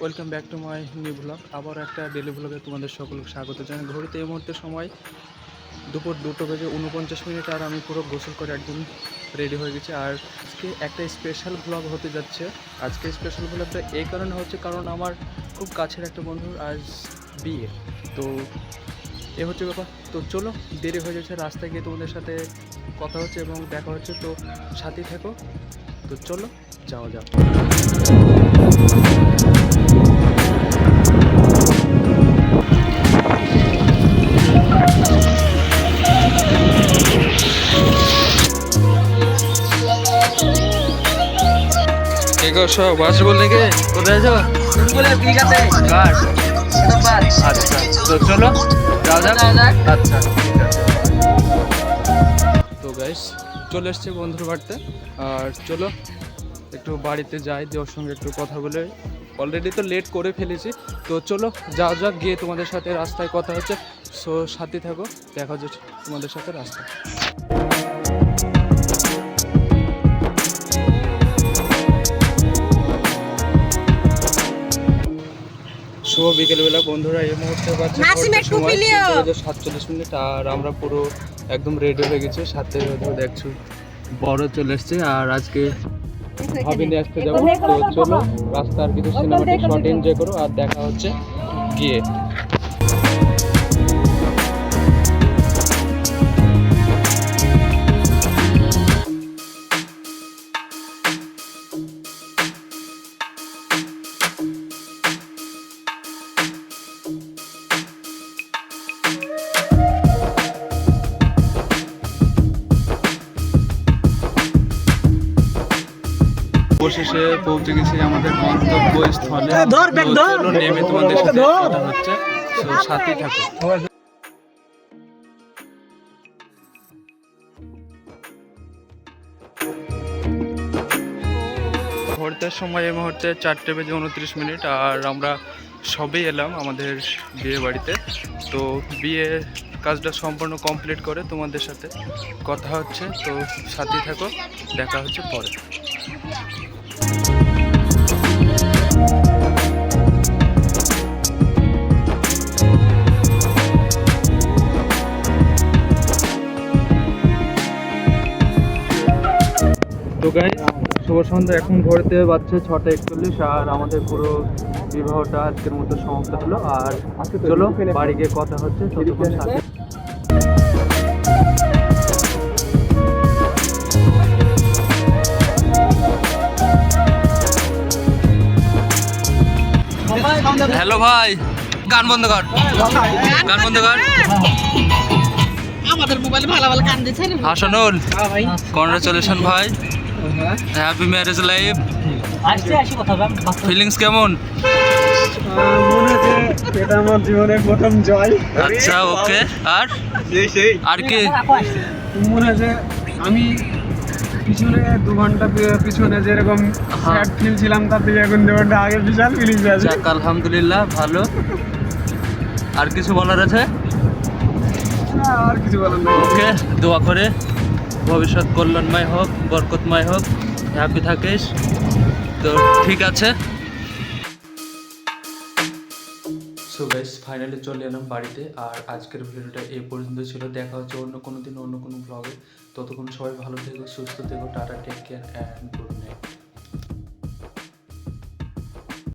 Welcome back to my new blog আবার একটা daily ব্লগে তোমাদের সকলকে স্বাগত জানাই। ঘড়িতে এই মুহূর্তে সময় দুপুর দুটো বেজে উনপঞ্চাশ মিনিট আর আমি পুরো গোসল করে একদম রেডি হয়ে গেছি। আর আজকে একটা স্পেশাল ব্লগ হতে যাচ্ছে। আজকে স্পেশাল ব্লগটা এই কারণে হচ্ছে কারণ আমার খুব কাছের একটা বন্ধুর আজ বিয়ে। তো এ হচ্ছে ব্যাপার। তো চলো, দেরি হয়ে যাচ্ছে, রাস্তায় গিয়ে তোমাদের সাথে কথা হচ্ছে এবং দেখা হচ্ছে। তো সাথেই থাকো। তো চলো, যাওয়া যাক। বাস বললে কোথায় যাও ঠিক আছে। আচ্ছা তো চলো যাও যাক। আচ্ছা ঠিক আছে। তো গাইস চলে এসছে বন্ধুর বাড়িতে। আর চলো একটু বাড়িতে যাই দিয়ে ওর সঙ্গে একটু কথা বলে। অলরেডি তো লেট করে ফেলেছি। তো চলো যাও যাক গিয়ে তোমাদের সাথে রাস্তায় কথা হচ্ছে। সো সাথে থাকো দেখা হচ্ছে তোমাদের সাথে রাস্তায়। শুভ বিকেলবেলা বন্ধুরা এই মুহূর্তে বেজে সাতচল্লিশ মিনিট আর আমরা পুরো একদম রেডি হয়ে গেছি সাথে দেখছ বড় চলে এসছে আর আজকে ভাবিনি আসতে যাব। তো চলো রাস্তার কিছু সিনেমাটিক শট এনজয় করো আর দেখা হচ্ছে গিয়ে। অবশেষে পৌঁছে গেছি আমাদের গন্তব্যস্থলে। তো চলো নেমে তোমাদের সাথে কথা হচ্ছে। তো সাথেই থাকো। মুহূর্তের সময় এই মুহূর্তে চারটে বেজে উনত্রিশ মিনিট আর আমরা সবেই এলাম আমাদের বিয়ে বাড়িতে। তো বিয়ে কাজটা সম্পূর্ণ কমপ্লিট করে তোমাদের সাথে কথা হচ্ছে। তো সাথেই থাকো দেখা হচ্ছে পরে। তো গাই শুভ সন্ধ্যা। এখন ঘুরতে বাচ্চা ছটা একচল্লিশ আর আমাদের পুরো বিবাহটা আজকের মতো সমাপ্ত হলো। আর চলো বাড়ি গিয়ে কথা হচ্ছে ততক্ষণ সাথে। হ্যালো ভাই গান বন্ধ কর। গান বন্ধ কর। আমাদের মোবাইলে ভালো ভালো গান দিচ্ছে হাসানুল কংগ্রেচুলেশন ভাই। হ্যাপি ম্যারেজ লাইফ আসছে আসি কথা বল ফিলিংস কেমন মনে হচ্ছে এটা আমার জীবনের প্রথম জয় আচ্ছা ওকে আর? সেই সেই আর কি? মনে হচ্ছে আমি পিছনে দু ঘণ্টা পিছনে যেরকম। স্যাড ফিল ছিলাম তার থেকে এখন দু ঘণ্টা আগে বিশাল ফিলিংস আছে যাক আলহামদুলিল্লাহ ভালো। আর কিছু বলার আছে? না, আর কিছু বলার নেই। ওকে দোয়া করে। ভবিষ্যৎ কল্যাণময় হোক, বরকতময় হোক হ্যাপি থাকিস। তো ঠিক আছে। সো ফাইনালি চলে এলাম বাড়িতে, আর আজকের ভিডিওটা এই পর্যন্ত ছিল। দেখা হচ্ছে অন্য কোনো দিন, অন্য কোনো ব্লগে ততক্ষণ সবাই ভালো থেকো, সুস্থ থেকো, tata take care and good night